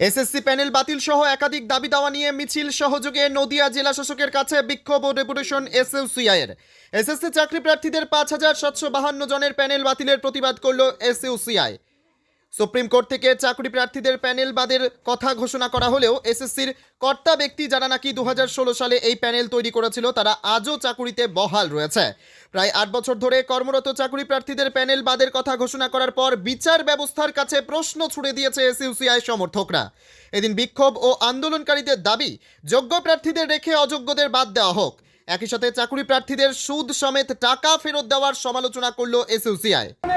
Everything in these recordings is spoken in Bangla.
এসএসসি প্যানেল বাতিল সহ একাধিক দাবি দাওয়া নিয়ে মিছিল সহযোগে নদিয়া জেলা শাসকের কাছে বিক্ষোভ ও ডেপুটেশন এসইউসিআইয়ের। এসএসসি চাকরি প্রার্থীদের পাঁচ হাজার সাতশো বাহান্ন জনের প্যানেল বাতিলের প্রতিবাদ করল এসইউসিআই। সুপ্রিম কোর্ট থেকে চাকরি প্রার্থীদের প্যানেল বাদের কথা ঘোষণা করা হলেও এসএসসির কর্তা ব্যক্তি যারা নাকি দু হাজার ষোলো সালে এই প্যানেল তৈরি করেছিল, তারা আজও চাকুরিতে বহাল রয়েছে। প্রায় আট বছর ধরে কর্মরত চাকরি প্রার্থীদের প্যানেল বাদের কথা ঘোষণা করার পর বিচার ব্যবস্থার কাছে প্রশ্ন ছুড়ে দিয়েছে এসইউসিআই সমর্থকরা। এদিন বিক্ষোভ ও আন্দোলনকারীদের দাবি, যোগ্য প্রার্থীদের রেখে অযোগ্যদের বাদ দেওয়া হোক। একই সাথে চাকরি প্রার্থীদের সুদ সমেত টাকা ফেরত দেওয়ার সমালোচনা করল এসইউসিআই।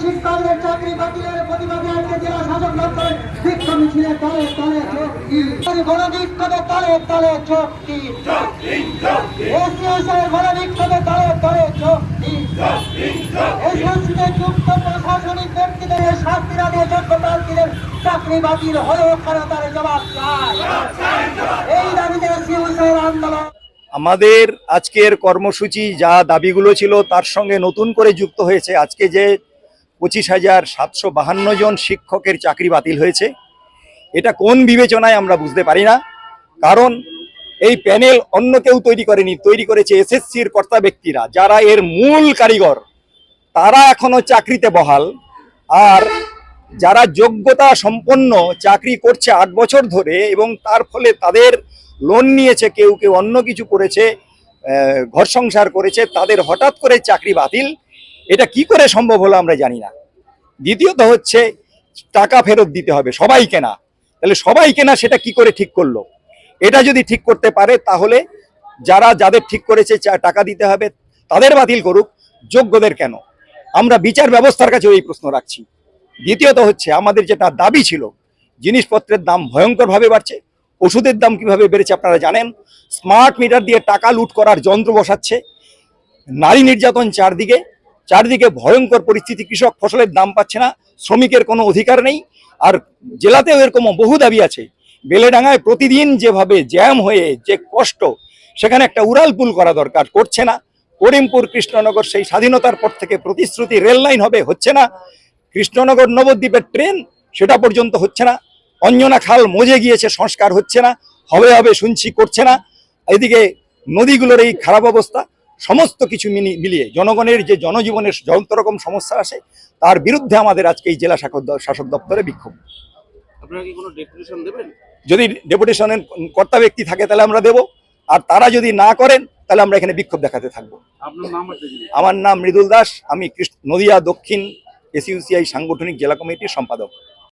শিক্ষকদের চাকরি বাতিলের প্রতিবাদে আজকে জেলা শাসক দপ্তরে শিক্ষা মিছিলের তলে তলে চোখটি গণবিক্ষোভে তলে তলে চোখটি এসিওসের গণবিক্ষোভে তলে তলে চোখটি এসএসসিতে যুক্ত প্রশাসনিক ব্যক্তিদের শাস্তিরা দিয়ে যোগ্য প্রার্থীদের চাকরি বাতিল হলেও কেন তার জবাব চাই। এই দাবিতে এসিওসের আন্দোলন আমাদের আজকের কর্মসূচি যা দাবিগুলো ছিল, তার সঙ্গে নতুন করে যুক্ত হয়েছে আজকে যে পঁচিশ হাজার সাতশো বাহান্ন জন শিক্ষকের চাকরি বাতিল হয়েছে। এটা কোন বিবেচনায় আমরা বুঝতে পারি না। কারণ এই প্যানেল অন্য কেউ তৈরি করেনি, তৈরি করেছে এসএসসির কর্তা ব্যক্তিরা, যারা এর মূল কারিগর। তারা এখনও চাকরিতে বহাল। আর যারা যোগ্যতা সম্পন্ন চাকরি করছে আট বছর ধরে এবং তার ফলে তাদের লোন নিয়েছে, কেউ কেউ অন্য কিছু করেছে ঘর সংসার করেছে, তাদের হঠাৎ করে চাকরি বাতিল। এটা কি করে সম্ভব হলো আমরা জানি না। দ্বিতীয়ত হচ্ছে, টাকা ফেরত দিতে হবে সবাই কেনা। তাহলে সবাই কেনা, সেটা কি করে ঠিক করল? এটা যদি ঠিক করতে পারে, তাহলে যারা, যাদের ঠিক করেছে টাকা দিতে হবে, তাদের বাতিল করুক, যোগ্যদের কেন? আমরা বিচার ব্যবস্থার কাছে এই প্রশ্ন রাখছি। দ্বিতীয়ত হচ্ছে, আমাদের যেটা দাবি ছিল, জিনিসপত্রের দাম ভয়ঙ্করভাবে বাড়ছে। ওষুধের দাম কীভাবে বেড়েছে আপনারা জানেন? স্মার্ট মিটার দিয়ে টাকা লুট করার যন্ত্র বসাচ্ছে। নারী নির্যাতন চারদিকে চারদিকে ভয়ঙ্কর পরিস্থিতি, কৃষক ফসলের দাম পাচ্ছে না, শ্রমিকের কোনো অধিকার নেই। আর জেলাতেও এরকম বহু দাবি আছে। বেলেডাঙ্গায় প্রতিদিন যেভাবে জ্যাম হয়ে যে কষ্ট, সেখানে একটা উড়াল পুল করা দরকার। করছে না। করিমপুর কৃষ্ণনগর সেই স্বাধীনতার পর থেকে প্রতিশ্রুতি রেল লাইন হবে, হচ্ছে না। কৃষ্ণনগর নবদ্বীপের ট্রেন, সেটা পর্যন্ত হচ্ছে না। অঞ্জনা খাল মজে গিয়েছে সংস্কার হচ্ছে না হবে হবে শুনছি করছে না। এদিকে নদীগুলোর এই খারাপ অবস্থা সমস্ত কিছু মিলিয়ে জনগণের যে জনজীবনের যত রকম সমস্যা আসে তার বিরুদ্ধে আমাদের আজকে এই জেলা শাসক শাসক দপ্তরে বিক্ষোভ। যদি ডেপুটেশনের কর্তা ব্যক্তি থাকে তাহলে আমরা দেব আর তারা যদি না করেন তাহলে আমরা এখানে বিক্ষোভ দেখাতে থাকব? আমার নাম মৃদুল দাস আমি নদিয়া দক্ষিণ এসইউসিআই সাংগঠনিক জেলা কমিটির সম্পাদক।